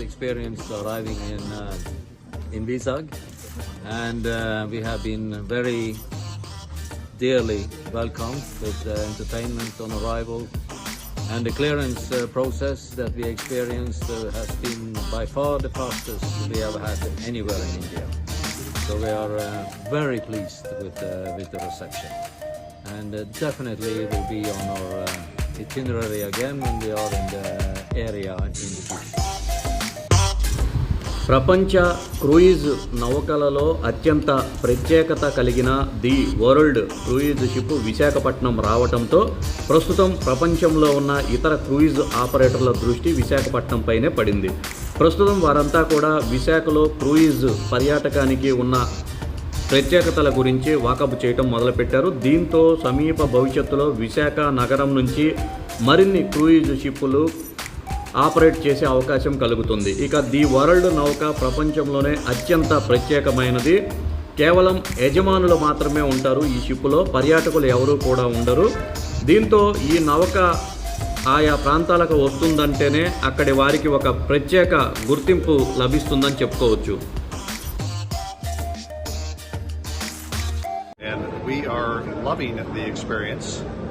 experience arriving in uh, in Visag, and uh, we have been very dearly welcomed with uh, entertainment on arrival. And the clearance uh, process that we experienced uh, has been by far the fastest we ever had anywhere in India. So we are uh, very pleased with, uh, with the reception. And uh, definitely it will be on our uh, itinerary again when we are in the area in the future. ప్రపంచ cruise నౌకలలో అత్యంత ప్రత్యేకత కలిగిన the world cruise ship Visakhapatnam రావడంతో ప్రస్తుతం ప్రపంచంలో ఉన్న ఇతర క్రూయిజ్ ఆపరేటర్ల దృష్టి విశాఖపట్నం పైనే పడింది. ప్రస్తుతం వారంతా కూడా విశాఖలో క్రూయిజ్ పర్యాటకానికి ఉన్న ప్రత్యేకతల గురించి వాకప్ చేయటం మొదలుపెట్టారు. దీంతో సమీప భవిష్యత్తులో విశాఖ నగరం నుంచి మరిన్ని క్రూయిజ్ షిప్పులు ఆపరేట్ చేసే అవకాశం కలుగుతుంది. ఇక ది వరల్డ్ నౌక ప్రపంచంలోనే అత్యంత ప్రత్యేకమైనది. కేవలం యజమానులు మాత్రమే ఉంటారు ఈ షిప్లో పర్యాటకులు ఎవరూ కూడా ఉండరు. దీంతో ఈ నౌక ఆయా ప్రాంతాలకు వస్తుందంటేనే అక్కడి వారికి ఒక ప్రత్యేక గుర్తింపు లభిస్తుందని చెప్పుకోవచ్చు. We are loving the experience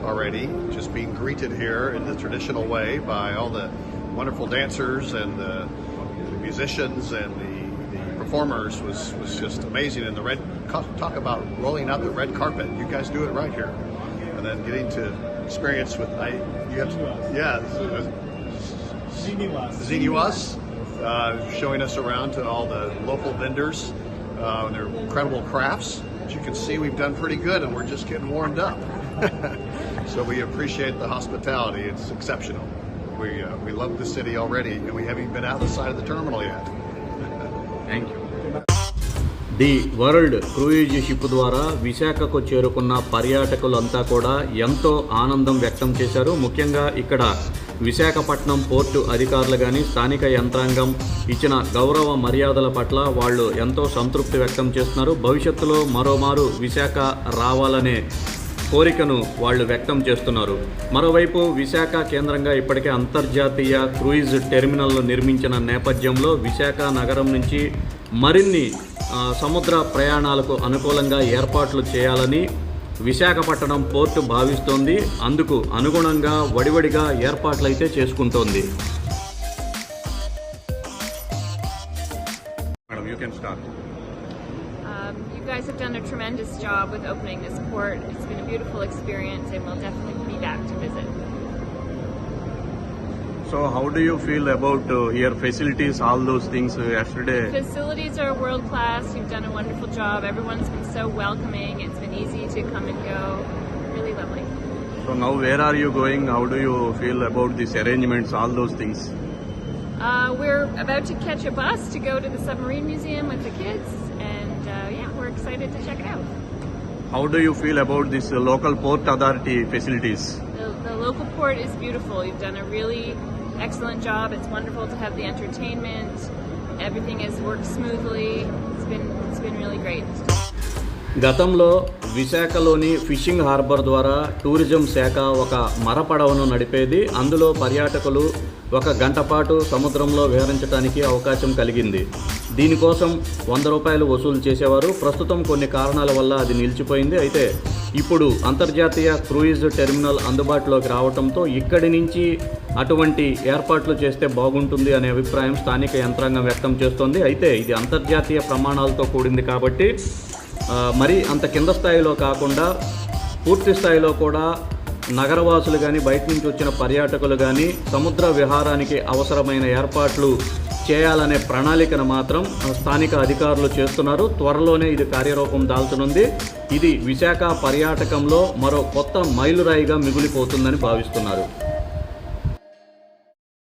already, just being greeted here in the traditional way by all the wonderful dancers and the, the musicians and the, the performers was, was just amazing. And the red, talk about rolling out the red carpet. You guys do it right here. And then getting to experience with, I, you have yeah, Xeniwas, uh, showing us around to all the local vendors, uh, their incredible crafts. As you can see, we've done pretty good and we're just getting warmed up. so we appreciate the hospitality. It's exceptional. We, uh, we love the city already and we haven't even been out the side of the terminal yet. Thank you the world cruise ship ద్వారా విశాఖకు చేరుకున్న పర్యాటకులంతా కూడా ఎంతో ఆనందం వ్యక్తం చేశారు. ముఖ్యంగా ఇక్కడ విశాఖపట్నం పోర్టు అధికారులు కానీ స్థానిక యంత్రాంగం ఇచ్చిన గౌరవ మర్యాదల పట్ల వాళ్ళు ఎంతో సంతృప్తి వ్యక్తం చేస్తున్నారు. భవిష్యత్తులో మరోమారు విశాఖ రావాలనే కోరికను వాళ్ళు వ్యక్తం చేస్తున్నారు. మరోవైపు విశాఖ కేంద్రంగా ఇప్పటికే అంతర్జాతీయ క్రూయిజ్ టెర్మినల్ను నిర్మించిన నేపథ్యంలో విశాఖ నగరం నుంచి మరిన్ని సముద్ర ప్రయాణాలకు అనుకూలంగా ఏర్పాట్లు చేయాలని విశాఖపట్నం పోర్టు భావిస్తోంది. అందుకు అనుగుణంగా వడివడిగా ఏర్పాట్లయితే చేసుకుంటోంది. Madam. guys have done a tremendous job with opening this port. It's been a beautiful experience and we'll definitely be back to visit. So how do you feel about uh, your facilities, all those things uh, yesterday? Facilities are world class. You've done a wonderful job. Everyone's been so welcoming. It's been easy to come and go. Really lovely. So now where are you going? How do you feel about these arrangements, all those things? Uh, we're about to catch a bus to go to the submarine museum with the kids, and uh, yeah, we're excited to check it out. How do you feel about this local port authority facilities The, the local port is beautiful. You've done a really excellent job. It's wonderful to have the entertainment. Everything has worked smoothly. It's been it's been really great. గతంలో విశాఖలోని fishing harbour ద్వారా tourism శాఖ ఒక మరపడవను నడిపేది. అందులో పర్యాటకులు ఒక గంట పాటు సముద్రంలో విహరించడానికి అవకాశం కలిగింది. దీనికోసం వంద రూపాయలు వసూలు చేసేవారు. ప్రస్తుతం కొన్ని కారణాల వల్ల అది నిలిచిపోయింది. అయితే ఇప్పుడు అంతర్జాతీయ క్రూయిజ్ టెర్మినల్ అందుబాటులోకి రావడంతో ఇక్కడి నుంచి అటువంటి ఏర్పాట్లు చేస్తే బాగుంటుంది అనే అభిప్రాయం స్థానిక యంత్రాంగం వ్యక్తం చేస్తోంది. అయితే ఇది అంతర్జాతీయ ప్రమాణాలతో కూడింది కాబట్టి మరి అంత కింద స్థాయిలో కాకుండా పూర్తి స్థాయిలో కూడా నగరవాసులు కానీ బయట నుంచి వచ్చిన పర్యాటకులు కానీ సముద్ర విహారానికి అవసరమైన ఏర్పాట్లు చేయాలనే ప్రణాళికను మాత్రం స్థానిక అధికారులు చేస్తున్నారు. త్వరలోనే ఇది కార్యరూపం దాల్చనుంది. ఇది విశాఖ పర్యాటకంలో మరో కొత్త మైలురాయిగా మిగిలిపోతుందని భావిస్తున్నారు.